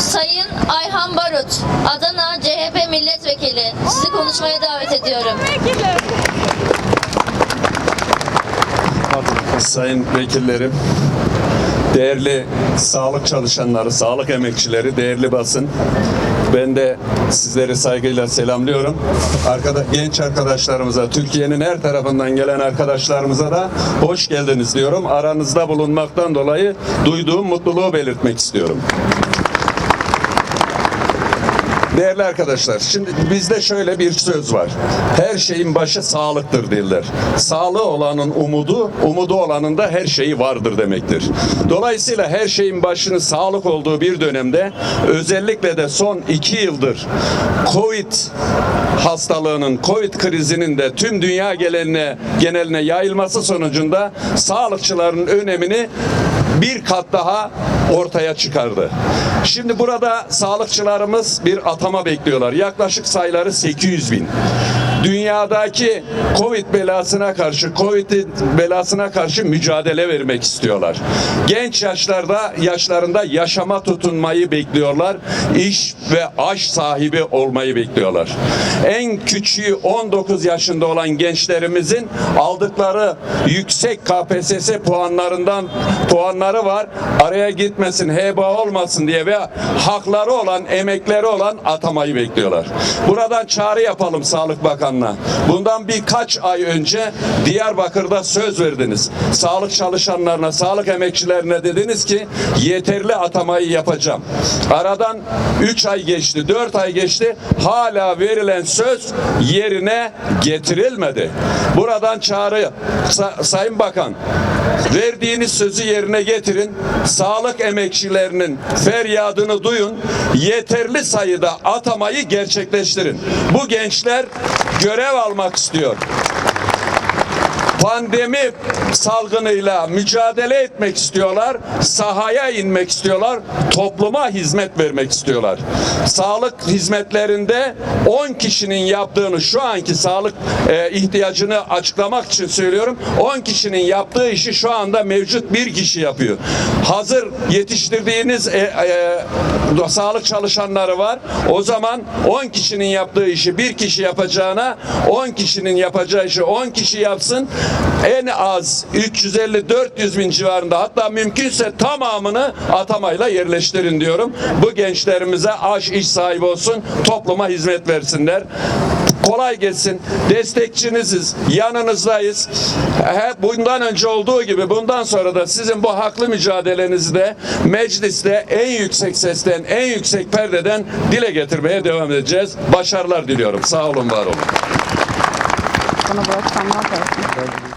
Sayın Ayhan Barut, Adana CHP Milletvekili. Sizi konuşmaya davet ediyorum. Sayın vekillerim, değerli sağlık çalışanları, sağlık emekçileri, değerli basın. Ben de sizleri saygıyla selamlıyorum. Arkada, genç arkadaşlarımıza, Türkiye'nin her tarafından gelen arkadaşlarımıza da hoş geldiniz diyorum. Aranızda bulunmaktan dolayı duyduğum mutluluğu belirtmek istiyorum. Değerli arkadaşlar, şimdi bizde şöyle bir söz var. Her şeyin başı sağlıktır derler. Sağlığı olanın umudu, umudu olanın da her şeyi vardır demektir. Dolayısıyla her şeyin başının sağlık olduğu bir dönemde özellikle de son iki yıldır Covid hastalığının, Covid krizinin de tüm dünya geneline, geneline yayılması sonucunda sağlıkçıların önemini bir kat daha ortaya çıkardı. Şimdi burada sağlıkçılarımız bir atama bekliyorlar. Yaklaşık sayıları 800 bin. Dünyadaki Covid belasına karşı, Covid belasına karşı mücadele vermek istiyorlar. Genç yaşlarda, yaşlarında yaşama tutunmayı bekliyorlar. İş ve aş sahibi olmayı bekliyorlar. En küçüğü 19 yaşında olan gençlerimizin aldıkları yüksek KPSS puanlarından puanları var. Araya gitmesin, heba olmasın diye ve hakları olan, emekleri olan atamayı bekliyorlar. Buradan çağrı yapalım Sağlık Bakanı'na. Bundan birkaç ay önce Diyarbakır'da söz verdiniz. Sağlık çalışanlarına, sağlık emekçilerine dediniz ki yeterli atamayı yapacağım. Aradan 3 ay geçti, 4 ay geçti. Hala verilen söz yerine getirilmedi. Buradan çağrı Sa- Sayın Bakan verdiğiniz sözü yerine getirin. Sağlık emekçilerinin feryadını duyun. Yeterli sayıda atamayı gerçekleştirin. Bu gençler görev almak istiyor pandemi salgınıyla mücadele etmek istiyorlar, sahaya inmek istiyorlar, topluma hizmet vermek istiyorlar. Sağlık hizmetlerinde 10 kişinin yaptığını şu anki sağlık e, ihtiyacını açıklamak için söylüyorum. 10 kişinin yaptığı işi şu anda mevcut bir kişi yapıyor. Hazır yetiştirdiğiniz e, e, sağlık çalışanları var. O zaman 10 kişinin yaptığı işi bir kişi yapacağına 10 kişinin yapacağı işi 10 kişi yapsın. En az 350-400 bin civarında hatta mümkünse tamamını atamayla yerleştirin diyorum. Bu gençlerimize aş iş sahibi olsun, topluma hizmet versinler. Kolay gelsin. Destekçiniziz. Yanınızdayız. He, bundan önce olduğu gibi bundan sonra da sizin bu haklı mücadelenizi de mecliste en yüksek sesten, en yüksek perdeden dile getirmeye devam edeceğiz. Başarılar diliyorum. Sağ olun, var olun. কোনো blog সামনে